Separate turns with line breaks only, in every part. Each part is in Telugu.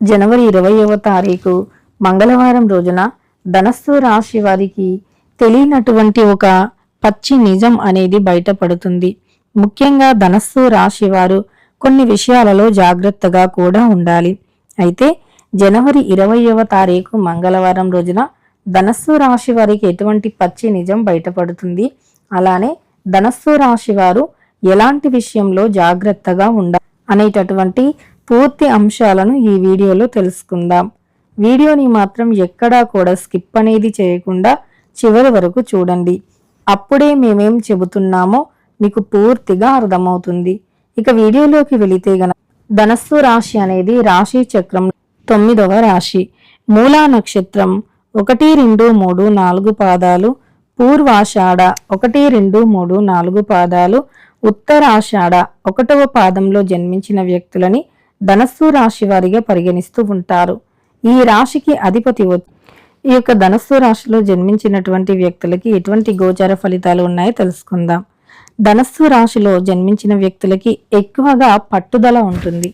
జనవరి ఇరవైవ తారీఖు మంగళవారం రోజున ధనస్సు రాశి వారికి తెలియనటువంటి ఒక పచ్చి నిజం అనేది బయటపడుతుంది. ముఖ్యంగా ధనస్సు రాశి వారు కొన్ని విషయాలలో జాగ్రత్తగా కూడా ఉండాలి. అయితే జనవరి ఇరవైవ తారీఖు మంగళవారం రోజున ధనస్సు రాశి వారికి ఎటువంటి పచ్చి నిజం బయటపడుతుంది. అలానే ధనస్సు రాశి వారు ఎలాంటి విషయంలో జాగ్రత్తగా ఉండాలి అనేటటువంటి పూర్తి అంశాలను ఈ వీడియోలో తెలుసుకుందాం. వీడియోని మాత్రం ఎక్కడా కూడా స్కిప్ అనేది చేయకుండా చివరి వరకు చూడండి. అప్పుడే మేమేం చెబుతున్నామో మీకు పూర్తిగా అర్థమవుతుంది. ఇక వీడియోలోకి వెళితే గన ధనస్సు రాశి అనేది రాశి చక్రం తొమ్మిదవ రాశి. మూలా నక్షత్రం ఒకటి రెండు మూడు నాలుగు పాదాలు పూర్వాషాఢ ఒకటి రెండు మూడు నాలుగు పాదాలు ఉత్తరాషాఢ ఒకటవ పాదంలో జన్మించిన వ్యక్తులని ధనస్సు రాశి వారిగా పరిగణిస్తూ ఉంటారు. ఈ రాశికి అధిపతి ఈ యొక్క ధనస్సు రాశిలో జన్మించినటువంటి వ్యక్తులకి ఎటువంటి గోచార ఫలితాలు ఉన్నాయో తెలుసుకుందాం. ధనస్సు రాశిలో జన్మించిన వ్యక్తులకి ఎక్కువగా పట్టుదల ఉంటుంది.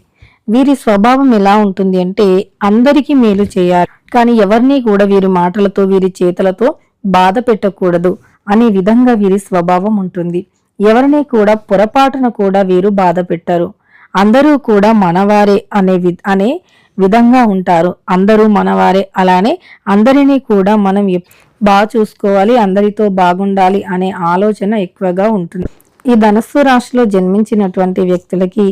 వీరి స్వభావం ఎలా ఉంటుంది అంటే అందరికీ మేలు చేయాలి. కానీ ఎవరిని కూడా వీరి మాటలతో వీరి చేతలతో బాధ పెట్టకూడదు అనే విధంగా వీరి స్వభావం ఉంటుంది. ఎవరిని కూడా పొరపాటున కూడా వీరు బాధ పెట్టరు. అందరూ కూడా మనవారే అనే వి అనే విధంగా ఉంటారు. అందరూ మనవారే. అలానే అందరినీ కూడా మనం బాగా చూసుకోవాలి అందరితో బాగుండాలి అనే ఆలోచన ఎక్కువగా ఉంటుంది. ఈ ధనస్సు రాశిలో జన్మించినటువంటి వ్యక్తులకి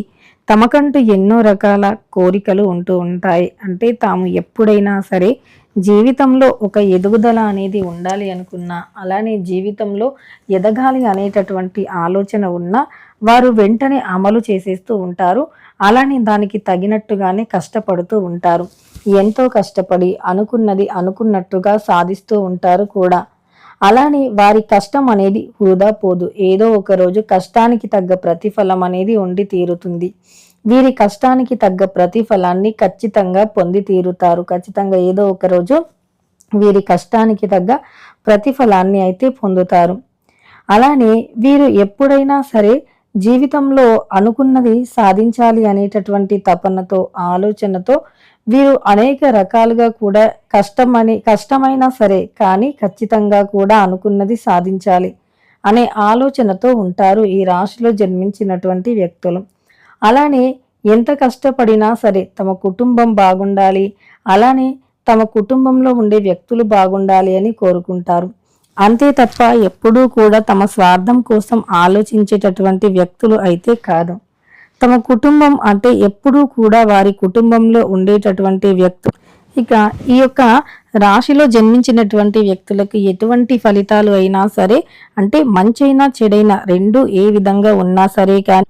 తమకంటూ ఎన్నో రకాల కోరికలు ఉంటూ ఉంటాయి. అంటే తాము ఎప్పుడైనా సరే జీవితంలో ఒక ఎదుగుదల అనేది ఉండాలి అనుకున్నా అలానే జీవితంలో ఎదగాలి అనేటటువంటి ఆలోచన ఉన్నా వారు వెంటనే అమలు చేసేస్తూ ఉంటారు. అలానే దానికి తగినట్టుగానే కష్టపడుతూ ఉంటారు. ఎంతో కష్టపడి అనుకున్నది అనుకున్నట్టుగా సాధిస్తూ ఉంటారు కూడా. అలానే వారి కష్టం అనేది వృధా పోదు. ఏదో ఒక రోజు కష్టానికి తగ్గ ప్రతిఫలం అనేది ఉండి తీరుతుంది. వీరి కష్టానికి తగ్గ ప్రతిఫలాన్ని ఖచ్చితంగా పొంది తీరుతారు. ఖచ్చితంగా ఏదో ఒక రోజు వీరి కష్టానికి తగ్గ ప్రతిఫలాన్ని అయితే పొందుతారు. అలానే వీరు ఎప్పుడైనా సరే జీవితంలో అనుకున్నది సాధించాలి అనేటటువంటి తపనతో ఆలోచనతో వీరు అనేక రకాలుగా కూడా కష్టమని కష్టమైనా సరే కానీ ఖచ్చితంగా కూడా అనుకున్నది సాధించాలి అనే ఆలోచనతో ఉంటారు ఈ రాశిలో జన్మించినటువంటి వ్యక్తులు. అలానే ఎంత కష్టపడినా సరే తమ కుటుంబం బాగుండాలి అలానే తమ కుటుంబంలో ఉండే వ్యక్తులు బాగుండాలి అని కోరుకుంటారు. అంతే తప్ప ఎప్పుడూ కూడా తమ స్వార్థం కోసం ఆలోచించేటటువంటి వ్యక్తులు అయితే కాదు. తమ కుటుంబం అంటే ఎప్పుడూ కూడా వారి కుటుంబంలో ఉండేటటువంటి వ్యక్తులు. ఇక ఈ యొక్క రాశిలో జన్మించినటువంటి వ్యక్తులకు ఎటువంటి ఫలితాలు అయినా సరే అంటే మంచైనా చెడైనా రెండు ఏ విధంగా ఉన్నా సరే కానీ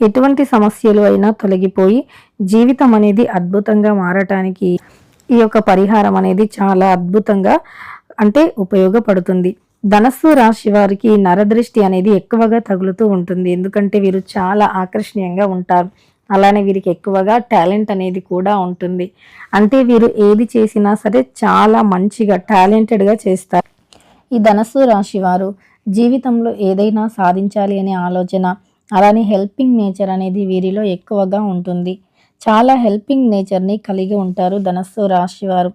ఎటువంటి సమస్యలు అయినా తొలగిపోయి జీవితం అనేది అద్భుతంగా మారటానికి ఈ యొక్క పరిహారం అనేది చాలా అద్భుతంగా అంటే ఉపయోగపడుతుంది. ధనస్సు రాశి వారికి నరదృష్టి అనేది ఎక్కువగా తగులుతూ ఉంటుంది. ఎందుకంటే వీరు చాలా ఆకర్షణీయంగా ఉంటారు. అలానే వీరికి ఎక్కువగా టాలెంట్ అనేది కూడా ఉంటుంది. అంటే వీరు ఏది చేసినా సరే చాలా మంచిగా టాలెంటెడ్గా చేస్తారు. ఈ ధనస్సు రాశి వారు జీవితంలో ఏదైనా సాధించాలి అనే ఆలోచన అలానే హెల్పింగ్ నేచర్ అనేది వీరిలో ఎక్కువగా ఉంటుంది. చాలా హెల్పింగ్ నేచర్ని కలిగి ఉంటారు ధనస్సు రాశి వారు.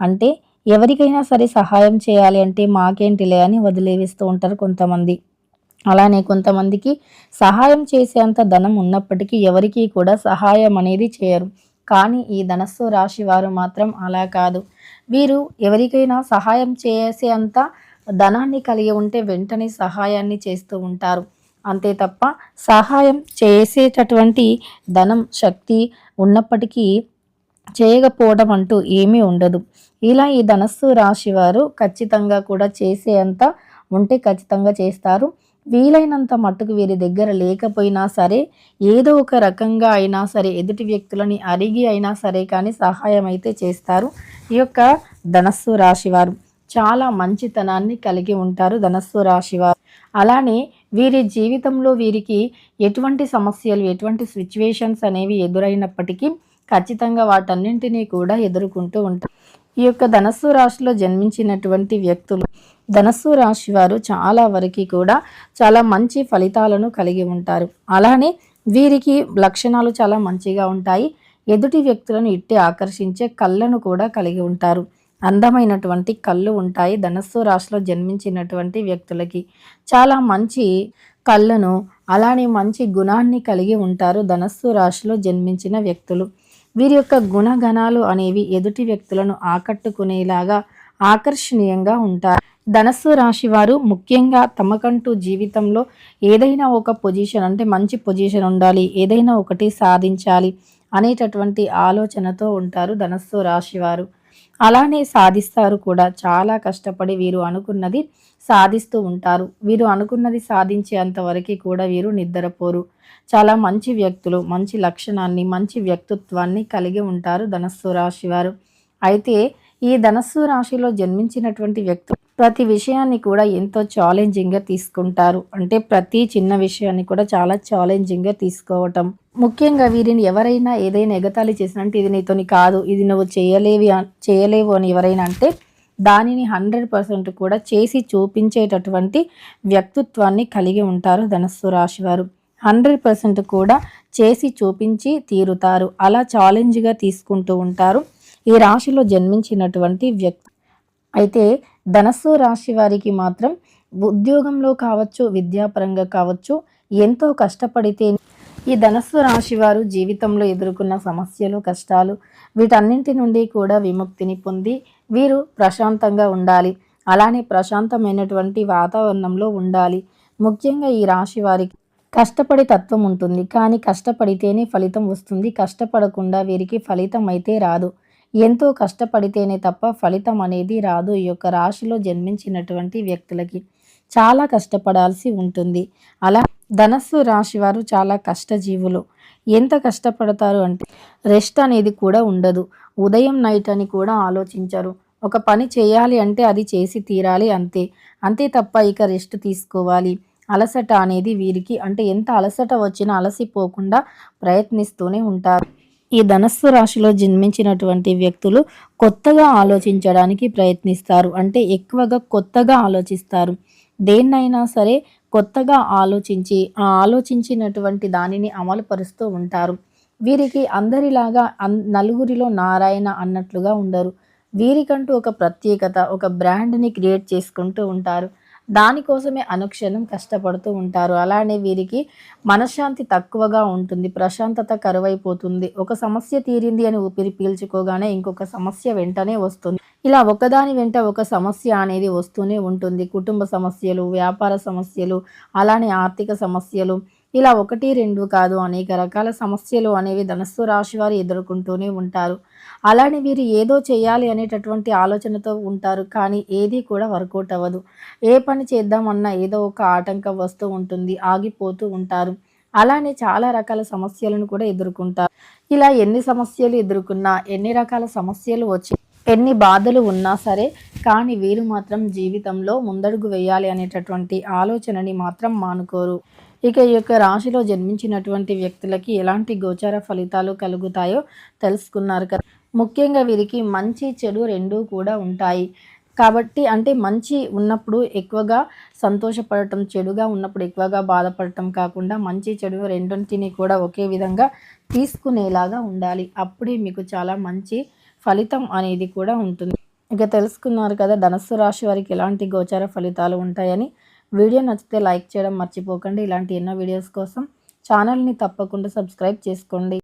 అంటే ఎవరికైనా సరే సహాయం చేయాలి అంటే మాకేంటిలే అని వదిలేవేస్తూ ఉంటారు కొంతమంది. అలానే కొంతమందికి సహాయం చేసేంత ధనం ఉన్నప్పటికీ ఎవరికీ కూడా సహాయం అనేది చేయరు. కానీ ఈ ధనస్సు రాశి వారు మాత్రం అలా కాదు. వీరు ఎవరికైనా సహాయం చేసే అంత ధనాన్ని కలిగి ఉంటే వెంటనే సహాయాన్ని చేస్తూ ఉంటారు. అంతే తప్ప సహాయం చేసేటటువంటి ధనం శక్తి ఉన్నప్పటికీ చేయకపోవడం అంటూ ఏమీ ఉండదు. ఇలా ఈ ధనస్సు రాశి వారు ఖచ్చితంగా కూడా చేసే అంత ఉంటే ఖచ్చితంగా చేస్తారు. వీలైనంత మట్టుకు వీరి దగ్గర లేకపోయినా సరే ఏదో ఒక రకంగా అయినా సరే ఎదుటి వ్యక్తులని అరిగి అయినా సరే కానీ సహాయం అయితే చేస్తారు. ఈ యొక్క ధనస్సు రాశి వారు చాలా మంచితనాన్ని కలిగి ఉంటారు ధనస్సు రాశి వారు అలానే వీరి జీవితంలో వీరికి ఎటువంటి సమస్యలు ఎటువంటి సిచ్యువేషన్స్ అనేవి ఎదురైనప్పటికీ ఖచ్చితంగా వాటన్నింటినీ కూడా ఎదుర్కొంటూ ఉంటారు. ఈ యొక్క ధనస్సు రాశిలో జన్మించినటువంటి వ్యక్తులు ధనస్సు రాశి వారు చాలా వరకు కూడా చాలా మంచి ఫలితాలను కలిగి ఉంటారు. అలానే వీరికి లక్షణాలు చాలా మంచిగా ఉంటాయి. ఎదుటి వ్యక్తులను ఇట్టి ఆకర్షించే కళ్ళను కూడా కలిగి ఉంటారు. అందమైనటువంటి కళ్ళు ఉంటాయి ధనస్సు రాశిలో జన్మించినటువంటి వ్యక్తులకి. చాలా మంచి కళ్ళను అలానే మంచి గుణాన్ని కలిగి ఉంటారు ధనస్సు రాశిలో జన్మించిన వ్యక్తులు. వీరి యొక్క గుణగణాలు అనేవి ఎదుటి వ్యక్తులను ఆకట్టుకునేలాగా ఆకర్షణీయంగా ఉంటారు ధనస్సు రాశి వారు ముఖ్యంగా తమకంటూ జీవితంలో ఏదైనా ఒక పొజిషన్ అంటే మంచి పొజిషన్ ఉండాలి ఏదైనా ఒకటి సాధించాలి అనేటటువంటి ఆలోచనతో ఉంటారు ధనస్సు రాశి వారు అలానే సాధిస్తారు కూడా. చాలా కష్టపడి వీరు అనుకున్నది సాధిస్తూ ఉంటారు. వీరు అనుకున్నది సాధించేంత వరకు కూడా వీరు నిద్రపోరు. చాలా మంచి వ్యక్తులు మంచి లక్షణాన్ని మంచి వ్యక్తిత్వాన్ని కలిగి ఉంటారు ధనస్సు రాశి వారు. అయితే ఈ ధనస్సు రాశిలో జన్మించినటువంటి వ్యక్తులు ప్రతి విషయాన్ని కూడా ఎంతో ఛాలెంజింగ్గా తీసుకుంటారు. అంటే ప్రతి చిన్న విషయాన్ని కూడా చాలా ఛాలెంజింగ్గా తీసుకోవటం. ముఖ్యంగా వీరిని ఎవరైనా ఏదైనా ఎగతాళి చేసినంటే ఇది నీతోని కాదు ఇది నువ్వు చేయలేవి చేయలేవు అని ఎవరైనా అంటే దానిని హండ్రెడ్ పర్సెంట్ కూడా చేసి చూపించేటటువంటి వ్యక్తిత్వాన్ని కలిగి ఉంటారు ధనస్సు రాశి వారు. హండ్రెడ్ పర్సెంట్ కూడా చేసి చూపించి తీరుతారు. అలా ఛాలెంజ్గా తీసుకుంటూ ఉంటారు. ఈ రాశిలో జన్మించినటువంటి వ్యక్తి. అయితే ధనస్సు రాశి వారికి మాత్రం ఉద్యోగంలో కావచ్చు విద్యాపరంగా కావచ్చు ఎంతో కష్టపడితే ఈ ధనస్సు రాశి వారు జీవితంలో ఎదుర్కొన్న సమస్యలు కష్టాలు వీటన్నింటి నుండి కూడా విముక్తిని పొంది వీరు ప్రశాంతంగా ఉండాలి. అలానే ప్రశాంతమైనటువంటి వాతావరణంలో ఉండాలి. ముఖ్యంగా ఈ రాశి వారికి కష్టపడి తత్వం ఉంటుంది. కానీ కష్టపడితేనే ఫలితం వస్తుంది. కష్టపడకుండా వీరికి ఫలితం అయితే రాదు. ఎంతో కష్టపడితేనే తప్ప ఫలితం అనేది రాదు. ఈ యొక్క రాశిలో జన్మించినటువంటి వ్యక్తులకి చాలా కష్టపడాల్సి ఉంటుంది. అలా ధనస్సు రాశి వారు చాలా కష్టజీవులు. ఎంత కష్టపడతారు అంటే రెస్ట్ అనేది కూడా ఉండదు. ఉదయం నైట్ అని కూడా ఆలోచించరు. ఒక పని చేయాలి అంటే అది చేసి తీరాలి అంతే. అంతే తప్ప ఇక రెస్ట్ తీసుకోవాలి. అలసట అనేది వీరికి అంటే ఎంత అలసట వచ్చినా అలసిపోకుండా ప్రయత్నిస్తూనే ఉంటారు. ఈ ధనస్సు రాశిలో జన్మించినటువంటి వ్యక్తులు కొత్తగా ఆలోచించడానికి ప్రయత్నిస్తారు. అంటే ఎక్కువగా కొత్తగా ఆలోచిస్తారు. దేన్నైనా సరే కొత్తగా ఆలోచించి ఆ ఆలోచించినటువంటి దానిని అమలుపరుస్తూ ఉంటారు. వీరికి అందరిలాగా నలుగురిలో నారాయణ అన్నట్లుగా ఉండరు. వీరికంటూ ఒక ప్రత్యేకత ఒక బ్రాండ్ని క్రియేట్ చేసుకుంటూ ఉంటారు. దానికోసమే అనుక్షణం కష్టపడుతూ ఉంటారు. అలానే వీరికి మనశ్శాంతి తక్కువగా ఉంటుంది. ప్రశాంతత కరువైపోతుంది. ఒక సమస్య తీరింది అని ఊపిరి పీల్చుకోగానే ఇంకొక సమస్య వెంటనే వస్తుంది. ఇలా ఒకదాని వెంట ఒక సమస్య అనేది వస్తూనే ఉంటుంది. కుటుంబ సమస్యలు వ్యాపార సమస్యలు అలానే ఆర్థిక సమస్యలు. ఇలా ఒకటి రెండు కాదు అనేక రకాల సమస్యలు అనేవి ధనస్సు రాశి వారు ఎదుర్కొంటూనే ఉంటారు. అలానే వీరు ఏదో చేయాలి అనేటటువంటి ఆలోచనతో ఉంటారు కానీ ఏది కూడా వర్కౌట్ అవ్వదు. ఏ పని చేద్దామన్నా ఏదో ఒక ఆటంకం వస్తూ ఉంటుంది ఆగిపోతూ ఉంటారు. అలానే చాలా రకాల సమస్యలను కూడా ఎదుర్కొంటారు. ఇలా ఎన్ని సమస్యలు ఎదుర్కొన్నా ఎన్ని రకాల సమస్యలు వచ్చి ఎన్ని బాధలు ఉన్నా సరే కానీ వీరు మాత్రం జీవితంలో ముందడుగు వేయాలి అనేటటువంటి ఆలోచనని మాత్రం మానుకోరు. ఇక ఈ యొక్క రాశిలో జన్మించినటువంటి వ్యక్తులకి ఎలాంటి గోచార ఫలితాలు కలుగుతాయో తెలుసుకున్నారు కదా. ముఖ్యంగా వీరికి మంచి చెడు రెండూ కూడా ఉంటాయి. కాబట్టి అంటే మంచి ఉన్నప్పుడు ఎక్కువగా సంతోషపడటం చెడుగా ఉన్నప్పుడు ఎక్కువగా బాధపడటం కాకుండా మంచి చెడు రెండింటిని కూడా ఒకే విధంగా తీసుకునేలాగా ఉండాలి. అప్పుడే మీకు చాలా మంచి ఫలితం అనేది కూడా ఉంటుంది. ఇక తెలుసుకున్నారు కదా ధనస్సు రాశి వారికి ఎలాంటి గోచార ఫలితాలు ఉంటాయని. వీడియో నచ్చితే లైక్ చేయడం మర్చిపోకండి. ఇలాంటి ఎన్నో వీడియోస్ కోసం ఛానల్ని తప్పకుండా సబ్స్క్రైబ్ చేసుకోండి.